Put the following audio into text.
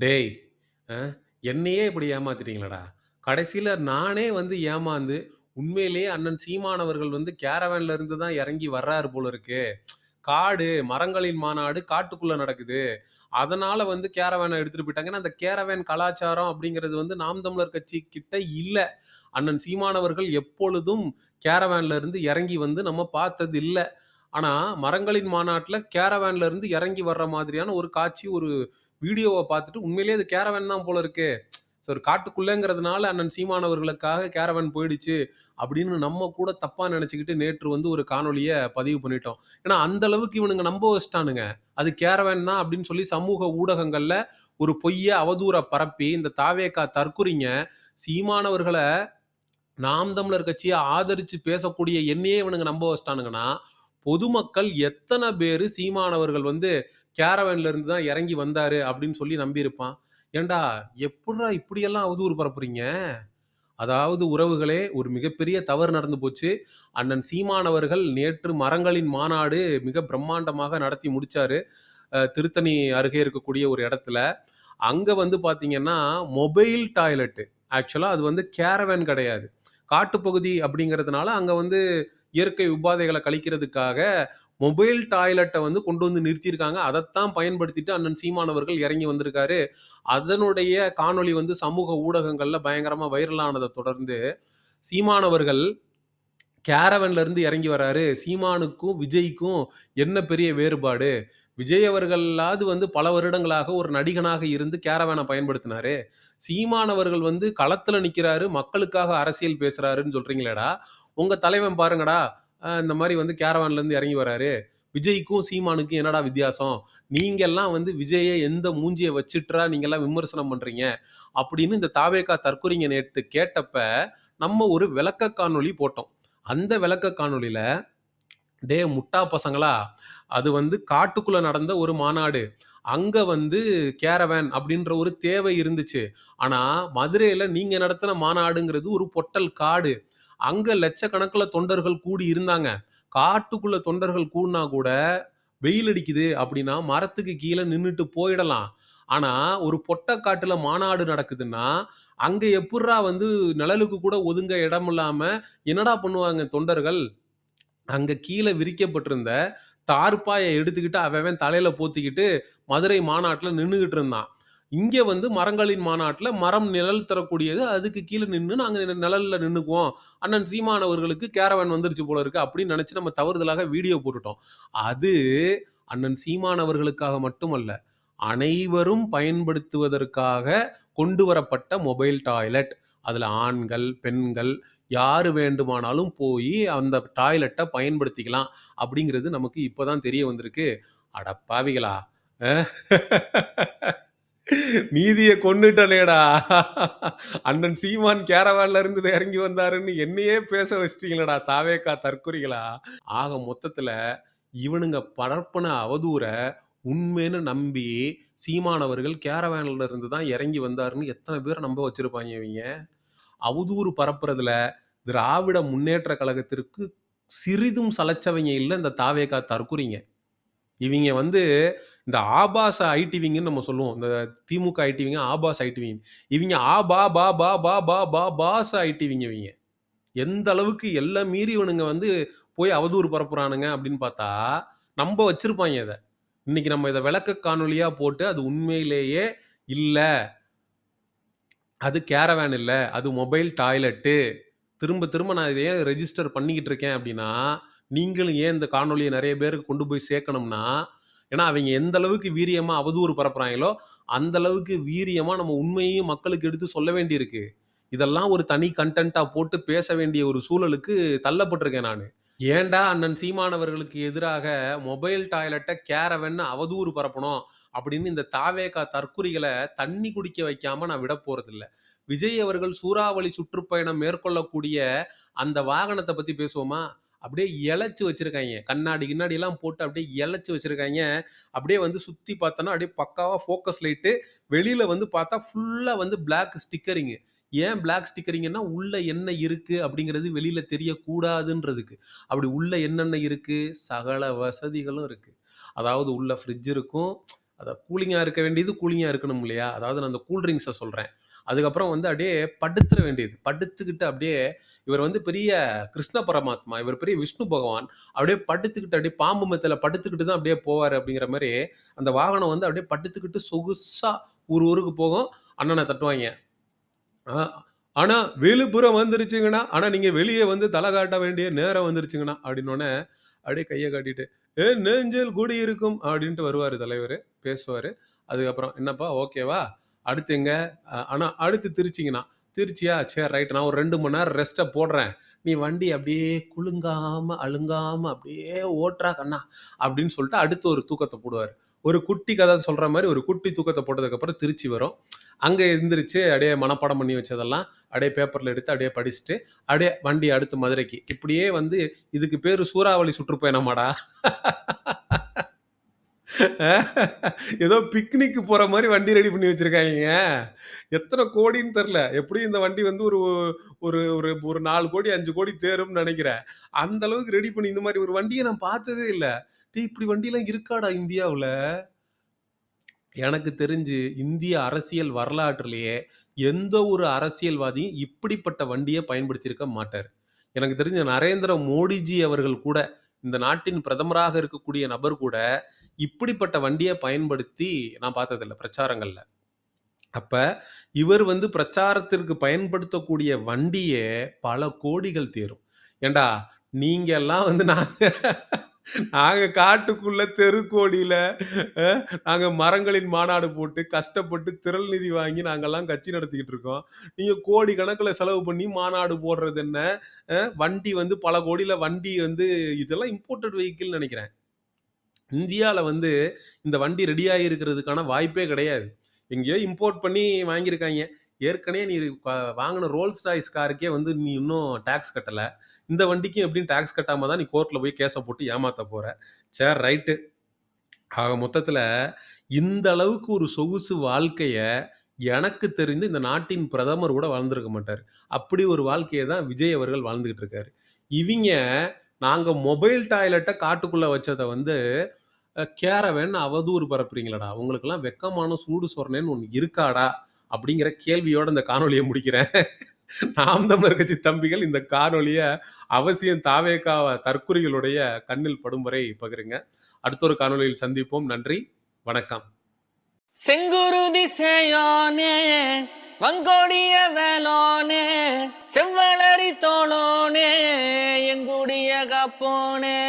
டேய்! அ என்னையே இப்படி ஏமாத்திட்டீங்களேடா! கடைசியில் நானே வந்து ஏமாந்து, உண்மையிலேயே அண்ணன் சீமான் அவர்கள் வந்து கேரவேன்ல இருந்து தான் இறங்கி வர்றாரு போல இருக்கு. காடு, மரங்களின் மாநாடு காட்டுக்குள்ள நடக்குது. அதனால வந்து கேரவேன எடுத்துட்டு போயிட்டாங்கன்னா அந்த கேரவேன் கலாச்சாரம் அப்படிங்கிறது வந்து நாம் தமிழர் கட்சி கிட்ட இல்ல. அண்ணன் சீமான் அவர்கள் எப்பொழுதும் கேரவேன்ல இருந்து இறங்கி வந்து நம்ம பார்த்தது இல்ல. ஆனா, மரங்களின் மாநாட்டில் கேரவேன்ல இருந்து இறங்கி வர்ற மாதிரியான ஒரு காட்சி, ஒரு வீடியோவை பார்த்துட்டு உண்மையிலேயே அது கேரவேன் தான் போல இருக்கு ஸோ ஒரு காட்டுக்குள்ளேங்கிறதுனால அண்ணன் சீமானவர்களுக்காக கேரவன் போயிடுச்சு அப்படின்னு நம்ம கூட தப்பா நினச்சிக்கிட்டு நேற்று வந்து ஒரு காணொலியை பதிவு பண்ணிட்டோம். ஏன்னா, அந்த அளவுக்கு இவனுங்க நம்ப வச்சிட்டானுங்க அது கேரவன் தான் அப்படின்னு சொல்லி சமூக ஊடகங்கள்ல ஒரு பொய்ய அவதூற பரப்பி, இந்த தாவேகா தற்குறிங்க சீமானவர்களை நாம் தமிழர் கட்சியை ஆதரிச்சு பேசக்கூடிய என்னையே இவனுங்க நம்ப வச்சிட்டானுங்கன்னா பொதுமக்கள் எத்தனை பேர் சீமானவர்கள் வந்து கேரவன்ல இருந்து தான் இறங்கி வந்தாரு அப்படின்னு சொல்லி நம்பியிருப்பான்? ஏண்டா எப்புட்றா இப்படியெல்லாம் அவதூறு பரப்புறீங்க? அதாவது உறவுகளே, ஒரு மிகப்பெரிய தவறு நடந்து போச்சு. அண்ணன் சீமானவர்கள் நேற்று மரங்களின் மாநாடு மிக பிரம்மாண்டமாக நடத்தி முடிச்சாரு. திருத்தணி அருகே இருக்கக்கூடிய ஒரு இடத்துல. அங்கே வந்து பார்த்தீங்கன்னா, மொபைல் டாய்லெட்டு ஆக்சுவலாக அது வந்து கேரவேன் கிடையாது. காட்டுப்பகுதி அப்படிங்கிறதுனால, அங்கே வந்து இயற்கை உபாதைகளை கழிக்கிறதுக்காக மொபைல் டாய்லெட்டை வந்து கொண்டு வந்து நிறுத்தியிருக்காங்க. அதைத்தான் பயன்படுத்திட்டு அண்ணன் சீமானவர்கள் இறங்கி வந்திருக்காரு. அதனுடைய காணொளி வந்து சமூக ஊடகங்களில் பயங்கரமாக வைரலானதை தொடர்ந்து, சீமானவர்கள் கேரவன்லேருந்து இறங்கி வராரு. சீமானுக்கும், விஜய்க்கும் என்ன பெரிய வேறுபாடு? விஜய் அவர்களாவது வந்து பல வருடங்களாக ஒரு நடிகனாக இருந்து கேரவனை பயன்படுத்தினாரு. சீமானவர்கள் வந்து களத்தில் நிற்கிறாரு மக்களுக்காக அரசியல் பேசுகிறாருன்னு சொல்கிறீங்களேடா உங்கள் தலைவன் பாருங்கடா, இந்த மாதிரி வந்து கேரவேன்ல இருந்து இறங்கி வராரு. விஜய்க்கும், சீமானுக்கும் என்னடா வித்தியாசம்? நீங்கலாம் வந்து விஜயை எந்த மூஞ்சியை வச்சுட்டுறா நீங்கள்லாம் விமர்சனம் பண்ணுறீங்க அப்படின்னு இந்த தாவேகா தற்கொலைங்க நேற்று கேட்டப்ப, நம்ம ஒரு விளக்க காணொளி போட்டோம். அந்த விளக்க காணொலியில் டே முட்டா பசங்களா! அது வந்து காட்டுக்குள்ளே நடந்த ஒரு மாநாடு. அங்கே வந்து கேரவேன் அப்படின்ற ஒரு தேவை இருந்துச்சு. ஆனால் மதுரையில் நீங்கள் நடத்தின மாநாடுங்கிறது ஒரு பொட்டல் காடு. அங்கே லட்சக்கணக்கில் தொண்டர்கள் கூடி இருந்தாங்க. காட்டுக்குள்ள தொண்டர்கள் கூடுனா கூட, வெயில் அடிக்குது அப்படின்னா, மரத்துக்கு கீழே நின்றுட்டு போயிடலாம். ஆனால் ஒரு பொட்டக்காட்டில் மாநாடு நடக்குதுன்னா, அங்கே எப்புட்றா வந்து நிழலுக்கு கூட ஒதுங்க இடம் இல்லாமல் என்னடா பண்ணுவாங்க தொண்டர்கள்? அங்கே கீழே விரிக்கப்பட்டிருந்த தார்ப்பாயை எடுத்துக்கிட்டு அவன் தலையில் போத்திக்கிட்டு மதுரை மாநாட்டில் நின்றுக்கிட்டு இருந்தான். இங்கே வந்து மரங்களின் மாநாட்டில் மரம் நிழல் தரக்கூடியது. அதுக்கு கீழே நின்று நாங்கள் நிழலில் நின்றுக்குவோம் அண்ணன் சீமான் அவர்களுக்கு கேரவேன் வந்துருச்சு போல இருக்கு அப்படின்னு நினச்சி நம்ம தவறுதலாக வீடியோ போட்டுட்டோம். அது அண்ணன் சீமான் அவர்களுக்காக மட்டுமல்ல. அனைவரும் பயன்படுத்துவதற்காக கொண்டு வரப்பட்ட மொபைல் டாய்லெட். அதில் ஆண்கள், பெண்கள் யார் வேண்டுமானாலும் போய் அந்த டாய்லெட்டை பயன்படுத்திக்கலாம். அப்படிங்கிறது நமக்கு இப்போ தான் தெரிய வந்திருக்கு. அடப்பாவிகளா பாவிகளா! நீதிய கொன்னுட்டனேடா! அண்ணன் சீமான் கேரவேன்ல இருந்து இறங்கி வந்தாருன்னு என்னையே பேச வச்சிட்டீங்களடா தாவேக்கா தற்குறிகளா! ஆக மொத்தத்துல இவனுங்க பரப்பின அவதூற உண்மைன்னு நம்பி, சீமான் அவர்கள் கேரவேன்ல இருந்து தான் இறங்கி வந்தாருன்னு எத்தனை பேரை நம்ப வச்சிருப்பாங்க இவங்க அவதூறு பரப்புறதுல திராவிட முன்னேற்ற கழகத்திற்கு சிறிதும் சலைச்சவங்க இல்லை இந்த தாவேக்கா தற்குறிங்க. இவங்க வந்து இந்த ஆபாச ஐடிவிங்கன்னு நம்ம சொல்லுவோம். இந்த திமுக ஐடிவிங்க, ஆபாச ஐடிவிங்க. இவங்க ஆ பா பா பா பா பா பா பாச ஐடிவிங்க இவங்க எந்த அளவுக்கு எல்லாம் மீறி இவனுங்க வந்து போய் அவதூறு பரப்புறானுங்க அப்படின்னு பார்த்தா, நம்ம வச்சிருப்பாங்க இதை இன்னைக்கு நம்ம இதை விளக்க காணொலியாக போட்டு, அது உண்மையிலேயே இல்லை அது கேரவேன் இல்லை அது மொபைல் டாய்லெட்டு. திரும்ப திரும்ப நான் இத ஏன் ரெஜிஸ்டர் பண்ணிக்கிட்டு இருக்கேன் அப்படின்னா, நீங்களும் ஏன் இந்த காணொலியை நிறைய பேருக்கு கொண்டு போய் சேர்க்கணும்னா, ஏன்னா அவங்க எந்த அளவுக்கு வீரியமா அவதூறு பரப்புறாங்களோ அந்த அளவுக்கு வீரியமா நம்ம உண்மையையும் மக்களுக்கு எடுத்து சொல்ல வேண்டியிருக்கு. இதெல்லாம் ஒரு தனி கன்டென்ட்டா போட்டு பேச வேண்டிய ஒரு சூழலுக்கு தள்ளப்பட்டிருக்கேன் நான் ஏன்டா அண்ணன் சீமானவர்களுக்கு எதிராக மொபைல் டாய்லெட்டை கேரவன்னு அவதூறு பரப்பணும் அப்படின்னு இந்த தாவேகா தற்குறிகளை தண்ணி குடிக்க வைக்காம நான் விடப் போறதில்ல. விஜய் அவர்கள் சூறாவளி சுற்றுப்பயணம் மேற்கொள்ளக்கூடிய அந்த வாகனத்தை பத்தி பேசுவோமா? அப்படியே இழைச்சி வச்சிருக்காங்க கண்ணாடி கிண்ணாடிலாம் போட்டு அப்படியே இழைச்சி வச்சுருக்காங்க அப்படியே வந்து சுற்றி பார்த்தோன்னா அப்படியே பக்காவாக ஃபோக்கஸ் லைட்டு. வெளியில் வந்து பார்த்தா ஃபுல்லாக வந்து பிளாக் ஸ்டிக்கரிங்கு. ஏன் பிளாக் ஸ்டிக்கரிங்கன்னா உள்ளே என்ன இருக்குது அப்படிங்கிறது வெளியில் தெரியக்கூடாதுன்றதுக்கு. அப்படி உள்ளே என்னென்ன இருக்குது சகல வசதிகளும் இருக்குது அதாவது உள்ள ஃப்ரிட்ஜ் இருக்கும். அதை கூலிங்காக இருக்க வேண்டியது கூலிங்காக இருக்கணும் இல்லையா? அதாவது நான் அந்த கூல்ட்ரிங்க்ஸை சொல்கிறேன் அதுக்கப்புறம் வந்து அப்படியே படுத்துற வேண்டியது. படுத்துக்கிட்டு அப்படியே இவர் வந்து பெரிய கிருஷ்ண பரமாத்மா. இவர் பெரிய விஷ்ணு பகவான். அப்படியே படுத்துக்கிட்டு அப்படியே பாம்பு மத்தியில் படுத்துக்கிட்டு தான் அப்படியே போவார் அப்படிங்கிற மாதிரி அந்த வாகனம் வந்து அப்படியே படுத்துக்கிட்டு சொகுசாக ஊர் ஊருக்கு போகும். அண்ணனை தட்டுவாங்க ஆ வெளிப்புறம் வந்துருச்சுங்கன்னா ஆனால் நீங்கள் வெளியே வந்து தலை காட்ட வேண்டிய நேரம் வந்துருச்சுங்கண்ணா. அப்படின்னோடனே அப்படியே கையை காட்டிட்டு, "என் கூடி குடியிருக்கும்" அப்படின்ட்டு வருவார் தலைவர் பேசுவார் அதுக்கப்புறம், "என்னப்பா ஓகேவா? அடுத்து எங்க? ஆனால் அடுத்து திருச்சிங்கண்ணா." "திருச்சியா? சரி ரைட். நான் ஒரு ரெண்டு மணி நேரம் ரெஸ்ட்டை போடுறேன். நீ வண்டி அப்படியே குலுங்காம, அழுங்காமல் அப்படியே ஓட்டுறா கண்ணா." அப்படின்னு சொல்லிட்டு அடுத்து ஒரு தூக்கத்தை போடுவாரு. ஒரு குட்டி கதை சொல்ற மாதிரி ஒரு குட்டி தூக்கத்தை போட்டதுக்கப்புறம் திருச்சி வரும். அங்கே எந்திரிச்சு அப்படியே மனப்பாடம் பண்ணி வச்சதெல்லாம் அப்படியே பேப்பர்ல எடுத்து அப்படியே படிச்சுட்டு, அப்படியே வண்டி அடுத்து மதுரைக்கு. இப்படியே வந்து இதுக்கு பேர் சூறாவளி சுற்றுப்பயணமாடா? ஏதோ பிக்னிக் போற மாதிரி வண்டி ரெடி பண்ணி வச்சிருக்காங்க. எத்தனை கோடின்னு தெரில எப்படியும் இந்த வண்டி வந்து ஒரு ஒரு ஒரு ஒரு நாலு கோடி, அஞ்சு கோடி தேரும்னு நினைக்கிறேன். அந்த அளவுக்கு ரெடி பண்ணி இந்த மாதிரி ஒரு வண்டியை நான் பார்த்ததே இல்லை. டீ இப்படி வண்டிலாம் இருக்காடா இந்தியாவில்? எனக்கு தெரிஞ்சு இந்திய அரசியல் வரலாற்றுலேயே எந்த ஒரு அரசியல்வாதியும் இப்படிப்பட்ட வண்டியை பயன்படுத்தியிருக்க மாட்டார். எனக்கு தெரிஞ்ச நரேந்திர மோடிஜி அவர்கள் கூட, இந்த நாட்டின் பிரதமராக இருக்கக்கூடிய நபர் கூட, இப்படிப்பட்ட வண்டியை பயன்படுத்தி நான் பார்த்ததில்ல பிரச்சாரங்கள்ல. அப்ப இவர் வந்து பிரச்சாரத்திற்கு பயன்படுத்தக்கூடிய வண்டியே பல கோடிகள் தேரும். ஏண்டா நீங்க எல்லாம் வந்து நாங்க நாங்க காட்டுக்குள்ள தெருக்கோடியில நாங்க மரங்களின் மாநாடு போட்டு, கஷ்டப்பட்டு திரள் நிதி வாங்கி நாங்கெல்லாம் கட்சி நடத்திக்கிட்டு இருக்கோம். நீங்க கோடி கணக்குல செலவு பண்ணி மாநாடு போடுறது என்ன? அஹ் வண்டி வந்து பல கோடியில வண்டி வந்து இதெல்லாம் இம்போர்ட்டட் வெஹிக்கிள்னு நினைக்கிறேன் இந்தியால வந்து இந்த வண்டி ரெடி இருக்கிறதுக்கான வாய்ப்பே கிடையாது. எங்கேயோ இம்போர்ட் பண்ணி வாங்கியிருக்காங்க ஏற்கனவே நீ வாங்கின ரோல்ஸ் ராய்ஸ் காருக்கே வந்து நீ இன்னும் டேக்ஸ் கட்டலை இந்த வண்டிக்கும் எப்படியும் டேக்ஸ் கட்டாமல் தான் நீ கோர்ட்டில் போய் கேஸை போட்டு ஏமாற்ற போகிற சேர் ரைட்டு. ஆக மொத்தத்தில் இந்த அளவுக்கு ஒரு சொகுசு வாழ்க்கையை எனக்கு தெரிந்து இந்த நாட்டின் பிரதமர் கூட வாழ்ந்திருக்க மாட்டார் அப்படி ஒரு வாழ்க்கையை தான் விஜய் அவர்கள் வாழ்ந்துகிட்டு இருக்காரு. இவங்க நாங்கள் மொபைல் டாய்லெட்டை காட்டுக்குள்ளே வச்சதை வந்து கேரவேன்னு அவதூறு பரப்புறீங்களடா உங்களுக்கெல்லாம் வெக்கமான சூடு சொரணேன்னு ஒன்று இருக்காடா? அப்படிங்கிற கேள்வியோட இந்த காணொலியை முடிக்கிறேன். நாம் தமிழர் கட்சி தம்பிகள் இந்த காணொலியை அவசியம் தாவேகா தற்குறிகளுடைய கண்ணில் படும் வரை பகிருங்க. அடுத்த ஒரு காணொலியில் சந்திப்போம். நன்றி. வணக்கம். செங்குருதி சேயோனே வங்கோடிய வேலோனே செவ்வளரி தோளோனே எங்குடிய கப்போனே